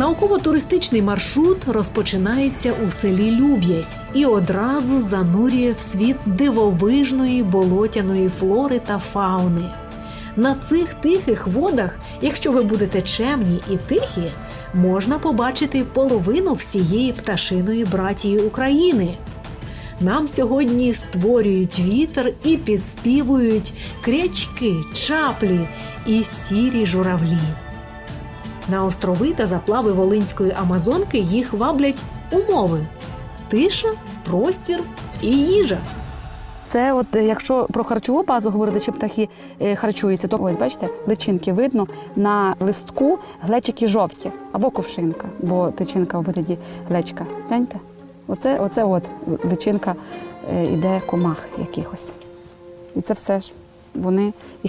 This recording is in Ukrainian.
Науково-туристичний маршрут розпочинається у селі Люб'язь і одразу занурює в світ дивовижної болотяної флори та фауни. На цих тихих водах, якщо ви будете чемні і тихі, можна побачити половину всієї пташиної братії України. Нам сьогодні створюють вітер і підспівують крячки, чаплі і сірі журавлі. На острови та заплави Волинської Амазонки їх ваблять умови: тиша, простір і їжа. Це от е, якщо про харчову базу говорити, чи птахи е, харчуються, то ось бачите, личинки видно на листку глечики жовті або кувшинка, бо тичинка в вигляді глечка. Гляньте, оце, оце от личинка е, іде комах якихось. І це все ж вони і